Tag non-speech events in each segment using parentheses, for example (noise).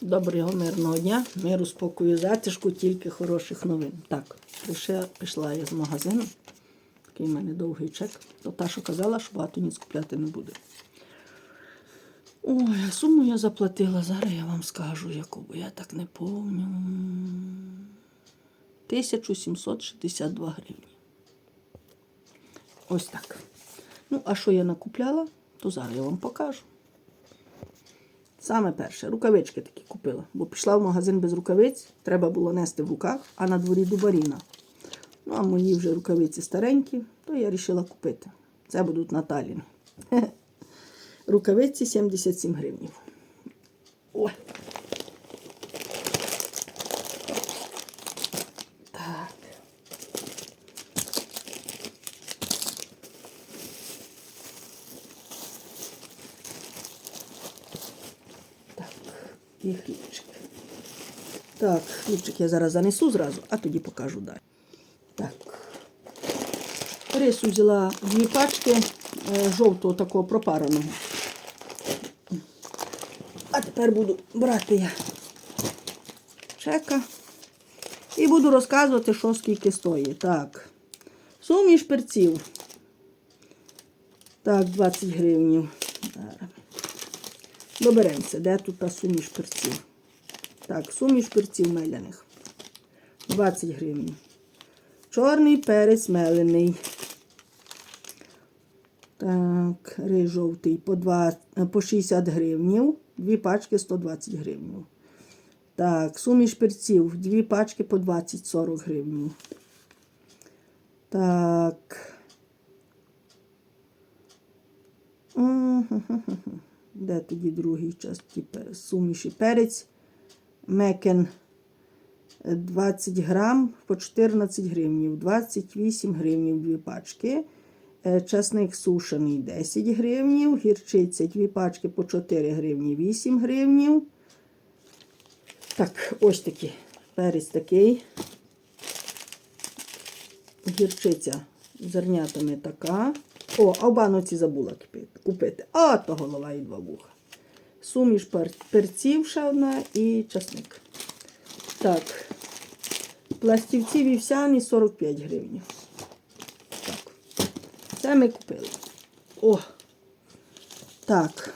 Доброго мирного дня, миру, спокою, затишку, тільки хороших новин. Так, прийшла, пішла я з магазину. Такий в мене довгий чек. То та, що казала, що багато ніц купляти не буде. Ой, а суму я заплатила. Зараз я вам скажу, яку, бо я так не помню. 1762 гривні. Ось так. Ну, а що я накупляла, то зараз я вам покажу. Саме перше, рукавички такі купила, бо пішла в магазин без рукавиць, треба було нести в руках, а на дворі дубаріна. Ну, а мої вже рукавиці старенькі, то я вирішила купити. Це будуть Наталіни. (laughs) Рукавиці 77 гривень. І хлібчик. Так, хлібчик я зараз занесу зразу, а тоді покажу далі. Так. Рису взяла дві пачки е, жовтого такого пропареного. А тепер буду брати я чека і буду розказувати, що скільки стоїть. Так. Суміш перців. Так, 20 гривень. Доберемося, де тут та суміш перців. Так, суміш перців меляних. 20 гривень. Чорний перець мелений. Так, жовтий по, 2, по 60 гривнів. Дві пачки 120 гривень. Так, суміш перців. Дві пачки по 20-40 гривень. Так. Де тоді другий час? Суміші перець. Мекен 20 грам по 14 гривнів. 28 гривнів дві пачки. Е, Часник сушений 10 гривнів. Гірчиця дві пачки по 4 гривні 8 гривнів. Так, ось такий перець такий. Гірчиця зернятами така. О, а в баноці забула купити. А, то голова і два вуха. Суміш пер- перців ще одна і часник. Так. Пластівці вівсяні 45 гривень. Так. Це ми купили. О. Так.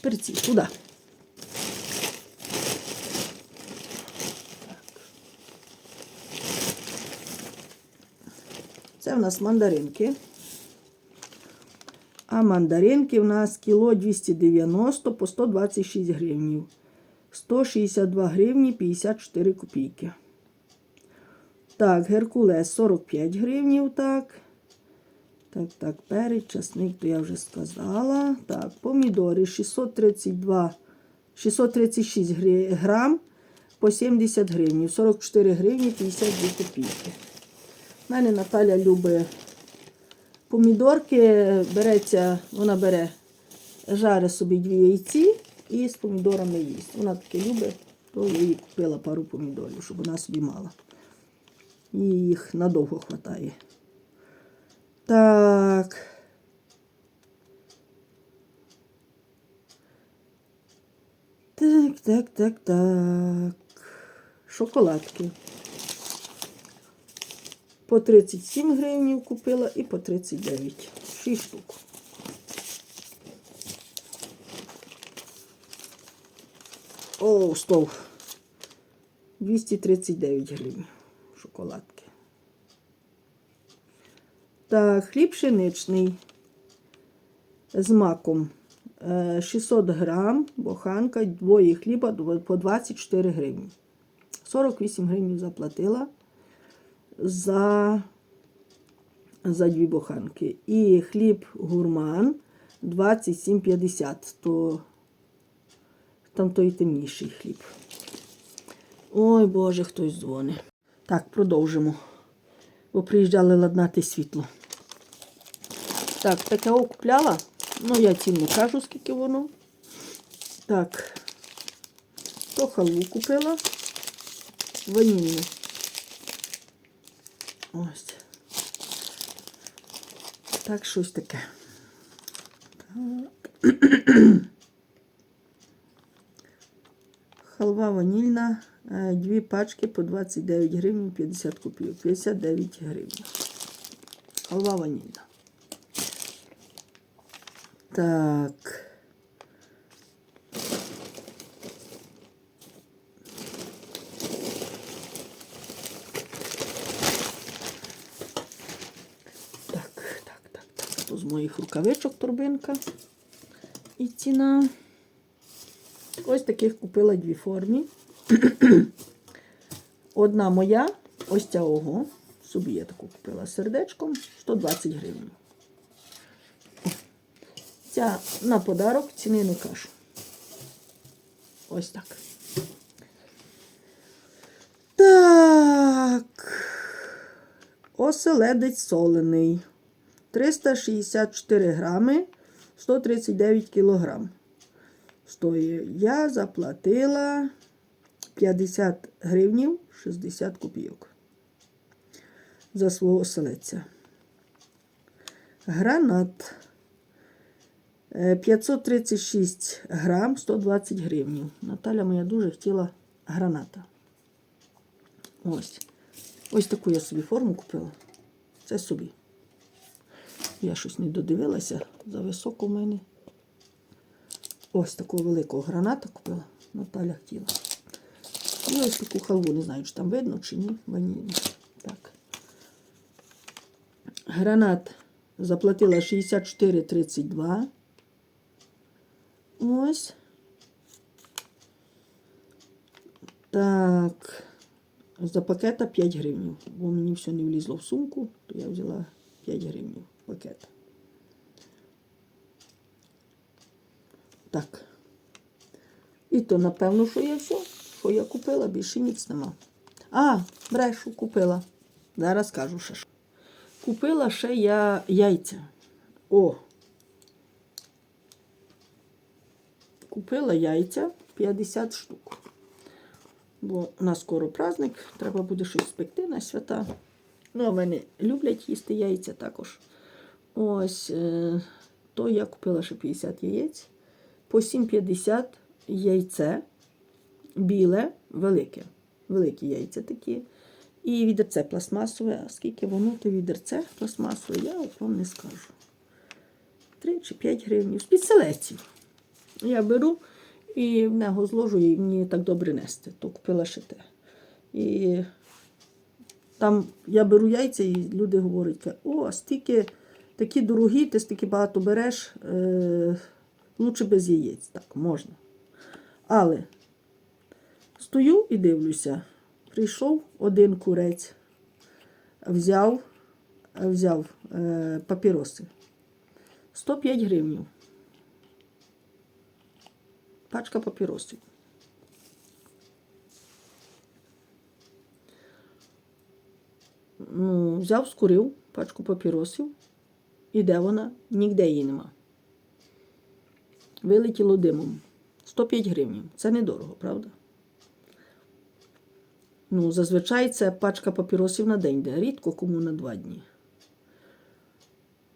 Перці, туди. В нас мандаринки. А мандаринки в нас кіло 290 по 126 гривнів. 162 гривні 54 копійки. Так, геркулес 45 гривнів, так. Так, так, перець, часник, то я вже сказала. Так, помідори 632, 636 грам по 70 гривень. 44 гривні 52 копійки. У мене Наталя любить помідорки, береться, вона бере, жаре собі дві яйці і з помідорами їсть. Вона таке любить, то я їй купила пару помідорів, щоб вона собі мала. І їх надовго вистачає. Так. Так, так, так, так. Шоколадки. По 37 гривнів купила і по 39. 6 штук. О, стов. 239 гривень. Шоколадки. Так, хліб пшеничний з маком. Е, 600 грам, боханка, двоє хліба по 24 гривні. 48 гривень заплатила за, за дві буханки. І хліб гурман 27,50. То там той темніший хліб. Ой, Боже, хтось дзвонить. Так, продовжимо. Бо приїжджали ладнати світло. Так, таке купляла. Ну, я ціну кажу, скільки воно. Так. То халву купила. Ванільну. Ось. Так, щось таке. Халва ванільна, е, дві пачки по 29 гривень 50 копійок. 59 гривень. Халва ванільна. Так, так, так, так. То з моїх рукавичок торбинка. І ціна. Ось таких купила дві формі. (clears throat) Одна моя, ось ця ого. Собі я таку купила сердечком 120 гривень. Ця на подарок ціни не кажу. Ось так. Так. Оселедець солений. 364 грами, 139 кілограм. Стоїть. Я заплатила 50 гривнів 60 копійок за свого оселедця. Гранат. Е, 536 грам, 120 гривнів. Наталя моя дуже хотіла граната. Ось. Ось таку я собі форму купила. Це собі. Я щось не додивилася за високо в мене. Ось такого великого граната купила. Наталя хотіла. І ось таку халву, не знаю, чи там видно, чи ні. Ванільну. Так. Гранат заплатила 64,32. Ось. Так. За пакета 5 гривень. Бо мені все не влізло в сумку, то я взяла 5 гривень пакет. Так. І то, напевно, що я все, що я купила, більше ніц нема. А, брешу, купила. Зараз скажу ще що. Купила ще я яйця. О. Купила яйця 50 штук. Бо у нас скоро праздник, треба буде щось спекти на свята. Ну, а мене люблять їсти яйця також. Ось, е, то я купила ще 50 яєць. По 7,50 яйце біле, велике. Великі яйця такі. І відерце пластмасове. А скільки воно, то відерце пластмасове, я вам не скажу. 3 чи 5 гривень. З-під селеців. Я беру і в нього зложу, і мені так добре нести. То купила ще те. І там я беру яйця, і люди говорять, о, стільки такі дорогі, ти стільки багато береш, е, лучше без яєць. Так, можна. Але стою і дивлюся. Прийшов один курець, взяв, взяв е, папіроси. 105 гривень. Пачка папіросів. Ну, взяв, скурив пачку папіросів. І де вона? Нігде її нема. Вилетіло димом. 105 гривень. Це недорого, правда? Ну, зазвичай це пачка папіросів на день, де рідко кому на два дні.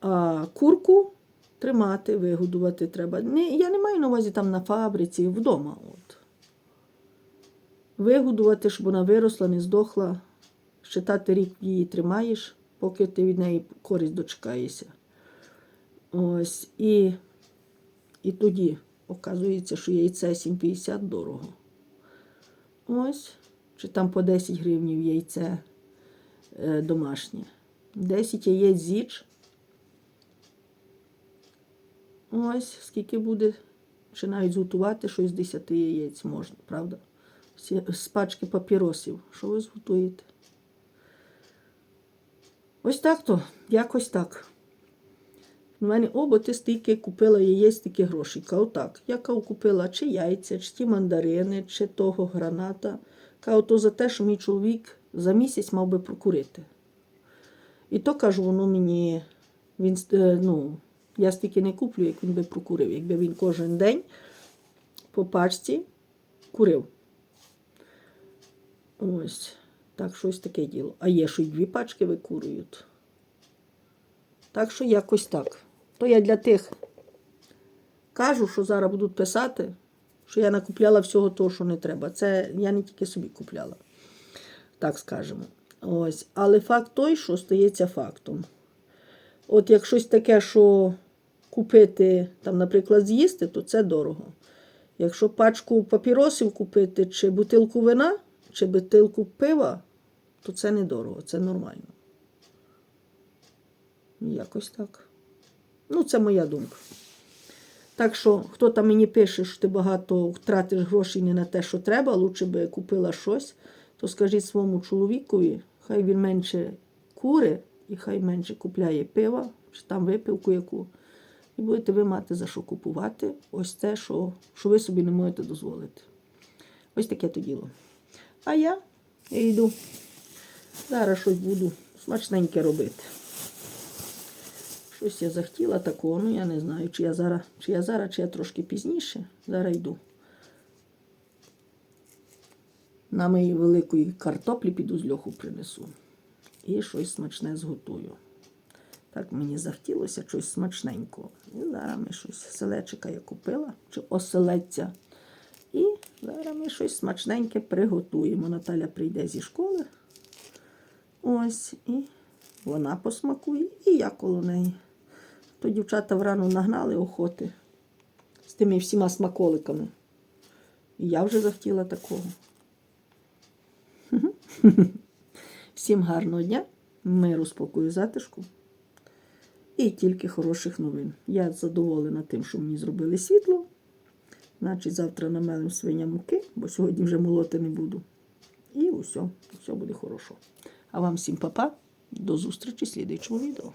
А курку тримати, вигодувати треба. Не, я не маю на увазі там на фабриці, вдома. От. Вигодувати, щоб вона виросла, не здохла. Считати рік її тримаєш, поки ти від неї користь дочекаєшся. Ось. І, і тоді оказується, що яйце 7,50 дорого. Ось. Чи там по 10 гривнів яйце е, домашнє. 10 яєць зіч. Ось скільки буде. Чи навіть зготувати щось з 10 яєць можна, правда? З пачки папіросів. Що ви зготуєте? Ось так то, якось так. У мене оба ти стільки купила яєць, стільки грошей. Кажу так. Я купила чи яйця, чи ті мандарини, чи того граната. Кажу, то за те, що мій чоловік за місяць мав би прокурити. І то кажу, воно мені, він, е, ну, я стільки не куплю, як він би прокурив. Якби він кожен день по пачці курив. Ось. Так, щось таке діло. А є, що й дві пачки викурюють. Так що якось так. То я для тих кажу, що зараз будуть писати, що я накупляла всього того, що не треба. Це я не тільки собі купляла, так скажемо. Ось. Але факт той, що стається фактом. От як щось таке, що купити, там, наприклад, з'їсти, то це дорого. Якщо пачку папіросів купити, чи бутилку вина, чи бутилку пива, то це недорого, це нормально. Якось так. Ну, це моя думка. Так що, хто там мені пише, що ти багато втратиш грошей не на те, що треба, лучше би купила щось, то скажіть своєму чоловікові, хай він менше кури і хай менше купляє пива, чи там випивку яку. І будете ви мати за що купувати ось те, що, що ви собі не можете дозволити. Ось таке то діло. А я, я йду. Зараз щось буду смачненьке робити. Щось я захотіла такого, ну я не знаю, чи я зараз, чи я зараз, чи я трошки пізніше. Зараз йду. На моїй великої картоплі піду з льоху принесу. І щось смачне зготую. Так мені захотілося щось смачненького. І зараз ми щось селечика я купила, чи оселедця. І зараз ми щось смачненьке приготуємо. Наталя прийде зі школи. Ось, і вона посмакує, і я коло неї. То дівчата врану нагнали охоти з тими всіма смаколиками. І я вже захотіла такого. (laughs) Всім гарного дня, миру, спокою, затишку. І тільки хороших новин. Я задоволена тим, що мені зробили світло. Значить, завтра намелим свиня муки, бо сьогодні вже молоти не буду. І усе, все буде хорошо. А вам всім па-па. До зустрічі в слідуючому відео.